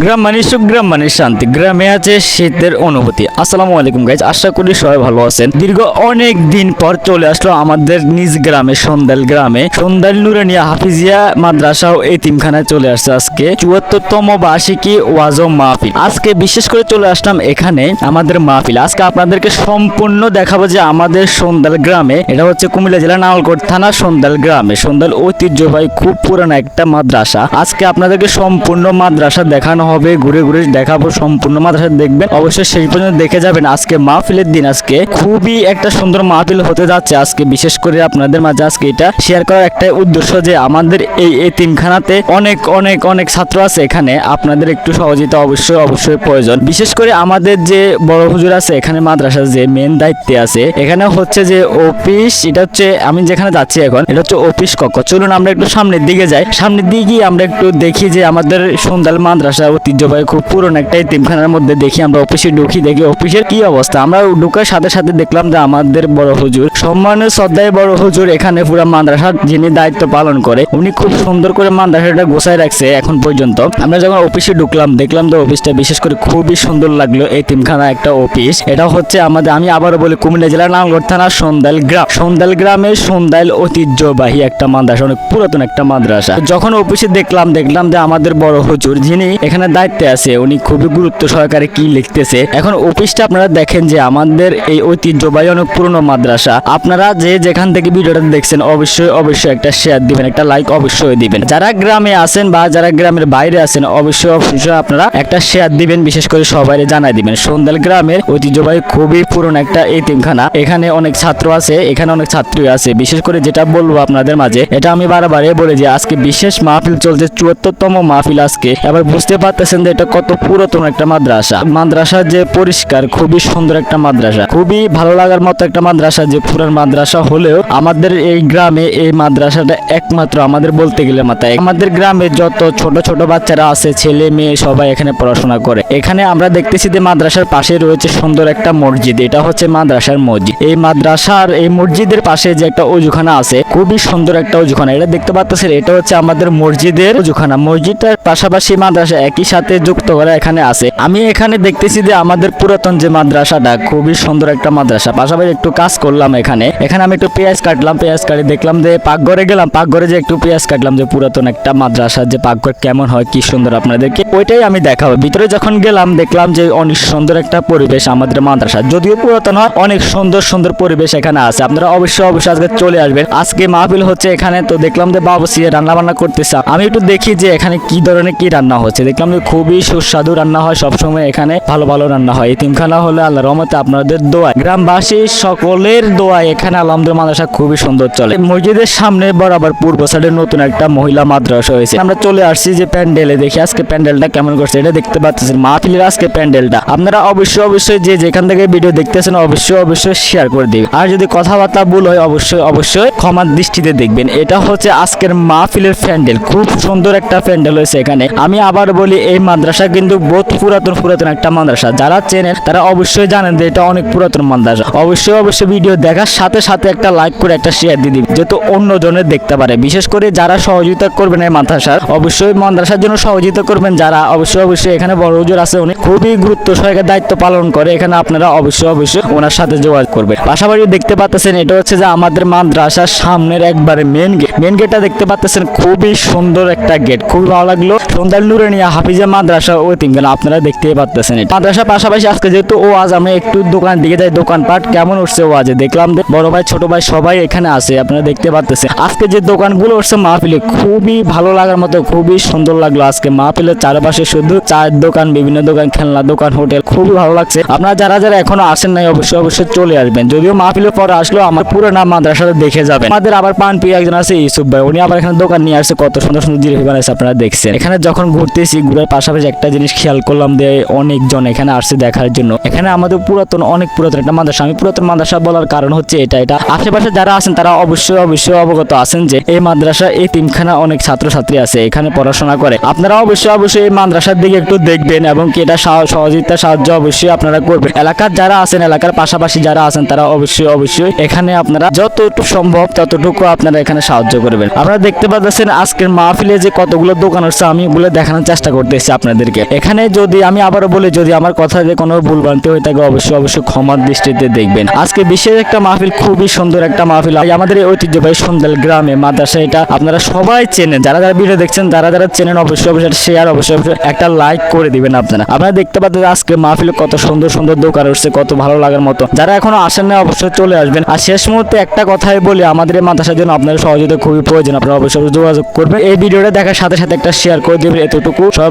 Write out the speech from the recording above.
গ্রাম মানে সুখ, গ্রাম মানে শান্তি। গ্রামে আছে শীতের অনুভূতি। আসসালামু আলাইকুম গাইজ আশা করি সবাই ভালো আছেন। দীর্ঘ অনেক দিন পর চলে আসলো আমাদের নিজ গ্রামে, সন্দাল গ্রামে। সন্দাল নুরানিয়া হাফিজিয়া মাদ্রাসা ও এতিমখানায় চলে আসছে আজকে। চুয়াত্তরতম বার্ষিকী ওয়াজো মাহফিল। আজকে বিশেষ করে চলে আসলাম এখানে আমাদের মাহফিল। আজকে আপনাদেরকে সম্পূর্ণ দেখাবো যে আমাদের সন্দাল গ্রামে, এটা হচ্ছে কুমিল্লা জেলা নাওলকোট থানা সন্দাল গ্রামে। সন্দাল ঐতিহ্যবাহী খুব পুরানো একটা মাদ্রাসা। আজকে আপনাদেরকে সম্পূর্ণ মাদ্রাসা দেখানো হবে, ঘুরে ঘুরে দেখাবো সম্পূর্ণ। মাদ্রাসা দেখবেন, অবশ্যই শেষ পর্যন্ত দেখে যাবেন। আজকে মাহফিলের দিন, আজকে খুবই একটা সুন্দর মাহফিল হতে যাচ্ছে। আজকে বিশেষ করে আপনাদের মাঝে আজকে এটা শেয়ার করার একটাই উদ্দেশ্য যে, আমাদের এই এতিমখানাতে অনেক অনেক অনেক ছাত্র আছে এখানে। আপনাদের একটু সহযোগিতা অবশ্যই অবশ্যই প্রয়োজন। বিশেষ করে আমাদের যে বড় হুজুর আছে, এখানে মাদ্রাসার যে মেন দায়িত্বে আছে, এখানে হচ্ছে যে অফিস এটা হচ্ছে আমি যেখানে যাচ্ছি এখন, এটা হচ্ছে অফিস কক্ষ। চলুন আমরা একটু সামনের দিকে যাই। সামনের দিকে আমরা একটু দেখি যে, আমাদের সন্ধ্যাল মাদ্রাসা ঐতিহ্যবাহী খুব পুরনো একটা তিনখানার মধ্যে দেখি আমরা অফিসে ঢুকি, দেখি অফিসের কি অবস্থা। আমরা ঢুকার সাথে সাথে দেখলাম যে আমাদের বড় হুজুর, সম্মানের শ্রদ্ধায় বড় হুজুর এখানে পুরো মাদ্রাসার যিনি দায়িত্ব পালন করে, উনি খুব সুন্দর করে মাদ্রাসাটা গোছায় রাখছে এখন পর্যন্ত। আমরা যখন অফিসে ঢুকলাম, দেখলাম যে অফিসটা বিশেষ করে খুবই সুন্দর লাগল এই তিনখানা একটা অফিস। এটা হচ্ছে আমাদের, আমি আবারও বলি, কুমিল্লা জেলার নাঙ্গল থানা সন্দাল গ্রাম। সন্দাল গ্রামে সন্দাল ঐতিহ্যবাহী একটা মাদ্রাসা, অনেক পুরাতন একটা মাদ্রাসা। যখন অফিসে দেখলাম দেখলাম যে আমাদের বড় হুজুর, যিনি এখানে দায়িত্বে আছে। উনি খুবই গুরুত্ব সহকারে কি লিখতেছে। এখন অফিসটা আপনারা দেখেন যে আমাদের এই ঐতিহ্যবাহী অনেক পুরনো মাদ্রাসা। আপনারা যে যেখান থেকে ভিডিওটা দেখছেন, অবশ্যই অবশ্যই একটা শেয়ার দিবেন, একটা লাইক অবশ্যই দিবেন। যারা গ্রামে আছেন বা যারা গ্রামের বাইরে আছেন, অবশ্যই অবশ্যই আপনারা একটা শেয়ার দিবেন, বিশেষ করে সবাই জানাই দিবেন। সন্দাল গ্রামের ঐতিহ্যবাহী খুবই পুরনো একটা এতিমখানা। এখানে অনেক ছাত্র আছে, এখানে অনেক ছাত্রী আছে। বিশেষ করে যেটা বলব আপনাদের মাঝে, এটা আমি বারবারে বলে যে আজকে বিশেষ মাহফিল চলছে, চুয়াত্তরতম মাহফিল আজকে। এবার বুঝতে পারতেছেন যে এটা কত পুরাতন একটা মাদ্রাসা। মাদ্রাসা যে পরিষ্কার, খুবই সুন্দর একটা মাদ্রাসা। খুবই ভালো লাগার মতো একটা মাদ্রাসা যে পুরান মাদ্রাসা হলেও আমাদের এই গ্রামে এই মাদ্রাসাটা একমাত্র আমাদের বলতে গেলে মাথায়। আমাদের গ্রামে যত ছোট ছোট বাচ্চারা আছে, ছেলে মেয়ে সবাই এখানে পড়াশোনা করে। এখানে আমরা দেখতেছি যে মাদ্রাসার পাশে রয়েছে সুন্দর একটা মসজিদ। এটা হচ্ছে মাদ্রাসার মসজিদ। এই মাদ্রাসার এই মসজিদের পাশে যে একটা অজুখানা আছে, খুবই সুন্দর একটা অজুখানা। এটা দেখতে পাচ্ছেন এটা হচ্ছে আমাদের মসজিদের অজুখানা। মসজিদটার পাশাপাশি মাদ্রাসা একই সাথে যুক্ত করা এখানে আছে। আমি এখানে দেখতেছি যে আমাদের পুরাতন যে মাদ্রাসাটা, খুবই সুন্দর একটা মাদ্রাসা। পাশাপাশি একটু কাজ করলাম এখানে। এখানে আমি একটু পেঁয়াজ কাটলাম, পেঁয়াজ কাটি দেখলাম যে পাকঘরে গেলাম, পাকঘরে যে একটু পেঁয়াজ কাটলাম যে পুরাতন একটা মাদ্রাসা, যে পাকঘর কেমন হয়, কি সুন্দর আপনাদেরকে, ওইটাই আমি দেখাবো। ভিতরে যখন গেলাম, দেখলাম যে অনেক সুন্দর একটা পরিবেশ আমাদের মাদ্রাসা। যদিও পুরাতন হয়, অনেক সুন্দর সুন্দর পরিবেশ এখানে আছে। আপনারা অবশ্যই অবশ্যই আজকে চলে আসবেন। আজকে মাহফিল হচ্ছে এখানে, তো দেখলাম যে বাবুসি রান্না বান্না করতেছে। আমি একটু দেখি যে এখানে কি ধরনের কি রান্না হচ্ছে। দেখলাম যে খুবই সুস্বাদু রান্না হয়, সবসময় এখানে ভালো ভালো রান্না হয়। তিনখানা হলে আল্লাহ রহমতে আপনাদের দোয়া। গ্রামবাসী সকলের দোয়া এখানে আলহামদুলিল্লাহ মাদ্রাসা খুবই সুন্দর চলে। মসজিদের সামনে বরাবর পূর্ব সাইডে নতুন একটা মহিলা মাদ্রাসা হয়েছে। আমরা চলে আসছি যে প্যান্ডেলে, দেখি আজকে প্যান্ডেলটা কেমন করছে। এটা দেখতে পাচ্ছেন মাহফিলের আজকে প্যান্ডেলটা। আপনারা অবশ্যই অবশ্যই যে যেখান থেকে ভিডিও দেখতেছেন, অবশ্যই অবশ্যই শেয়ার করে দিবেন। আর যদি কথাবার্তা ভুল হয়, অবশ্যই অবশ্যই ক্ষমার দৃষ্টিতে দেখবেন। এটা হচ্ছে আজকের মাহফিলের প্যান্ডেল। খুব সুন্দর একটা প্যান্ডেল হয়েছে এখানে। আমি আবার বলি এই মাদ্রাসা কিন্তু বহুত পুরাতন পুরাতন একটা মাদ্রাসা। যারা চেনেন, তারা অবশ্যই জানেন যে এটা অনেক পুরাতন মাদ্রাসা। অবশ্যই অবশ্যই ভিডিও দেখার সাথে সাথে একটা লাইক করে একটা শেয়ার দিয়ে দিবেন যেহেতু অন্য জনের দেখতে পারে। বিশেষ করে যারা সহযোগিতা করবেন এই মাদ্রাসার, অবশ্যই মাদ্রাসার জন্য সহযোগিতা করবেন। যারা অবশ্যই অবশ্যই এখানে বড় হুজুর আছে, উনি খুবই গুরুত্ব সহকারে দায়িত্ব পালন করে। এখানে আপনারা অবশ্যই অবশ্যই ওনার সাথে যোগাযোগ করবেন। পাশাপাশি দেখতে পাচ্ছেন এটা হচ্ছে যে আমাদের মাদ্রাসার সামনের একবারে মেন গেট মেন গেটটা দেখতে পাচ্ছেন খুবই সুন্দর একটা গেট খুবই ভালো লাগল। সন্ধ্যার নুরানিয়া হাফিজা মাদ্রাসা ও তিনখানা আপনারা দেখতেই পারতেছেন মাদ্রাসা পাশাপাশি আজকে যেহেতু ও আজ আমি একটু দোকান দিকে যাই, দোকানপাট কেমন উঠছে ও আজ দেখলাম বড় ভাই, ছোট ভাই সবাই এখানে আছে, আপনারা দেখতে পাচ্ছেন আজকে যে দোকানগুলো উঠছে মাহফিলে, খুবই ভালো লাগার মতো, খুবই সুন্দর লাগল আজকে মাহফিলের চারপাশে শুধু চায়ের দোকান, বিভিন্ন দোকান, খেলনা দোকান, হোটেল, খুবই ভালো লাগছে। আপনারা যারা যারা এখনও আসেন নাই, অবশ্যই অবশ্যই চলে আসবেন। যদিও মাহফিলের পরে আসলো, আমার পুরো নাম মাদ্রাসাটা দেখে যাবেন। আমাদের আবার পান পিয়া একজন আছে, ইউসুফ ভাই, উনি আবার এখানে দোকান নিয়ে আসছে, কত সুন্দর সুন্দর জিনিস বানাইছে আপনারা দেখছেন। এখানে যখন ঘুরতেছি ঘুরার পাশাপাশি একটা জিনিস খেয়াল করলাম যে অনেকজন এখানে আসছে দেখার জন্য। এখানে আমাদের পুরাতন, অনেক পুরাতন একটা মাদ্রাসা। আমি পুরাতন মাদ্রাসা বলার কারণ হচ্ছে এটা এটা। আশেপাশে যারা আছেন, তারা অবশ্যই অবশ্যই অবগত আছেন যে এই মাদ্রাসা, এই তিনখানা অনেক ছাত্রছাত্রী আছে, এখানে পড়াশোনা করে। আপনারা অবশ্যই অবশ্যই এই মাদ্রাসার দিকে একটু দেখবেন এবং কি এটা সহ- সহযোগিতা সাহায্য অবশ্যই আপনারা করবেন। এলাকার যারা আছেন, এলাকার পাশাপাশি যারা আছেন, তারা অবশ্যই অবশ্যই এখানে আপনারা যতটুকু সম্ভব, ততটুকু আপনারা এখানে সাহায্য করবেন। আপনারা দেখতে পাচ্ছেন আজকের মাহফিলে যে কতগুলো দোকান হচ্ছে, আমি এগুলো দেখানোর চেষ্টা করছি। করতেছি আপনাদেরকে। এখানে যদি আমি আবারও বলি, যদি আমার কথাতে কোনো ভুল ভ্রান্তি হয়ে থাকে, অবশ্যই অবশ্যই ক্ষমার দৃষ্টিতে দেখবেন। আজকে বিশেষ একটা মাহফিল, খুবই সুন্দর একটা মাহফিল। আমাদের এই ঐতিহ্যবাহী সন্ধ্যাল গ্রামে, মাদ্রাসা, এটা আপনারা সবাই চেনেন। যারা যারা ভিডিও দেখছেন, যারা যারা চেনেন, অবশ্যই অবশ্যই শেয়ার অবশ্যই অবশ্যই একটা লাইক করে দিবেন আপনারা। আপনারা দেখতে পাচ্ছেন আজকে মাহফিলে কত সুন্দর সুন্দর দোকান উঠছে, কত ভালো লাগার মতো। যারা এখনও আসেন না অবশ্যই চলে আসবেন। আর শেষ মুহূর্তে একটা কথাই বলি, আমাদের এই মাদ্রাসার জন্য আপনাদের সহযোগিতা খুবই প্রয়োজন। আপনারা অবশ্যই যোগাযোগ করবেন। এই ভিডিওটা দেখার সাথে সাথে একটা শেয়ার করে দিবেন। এতটুকু সবাই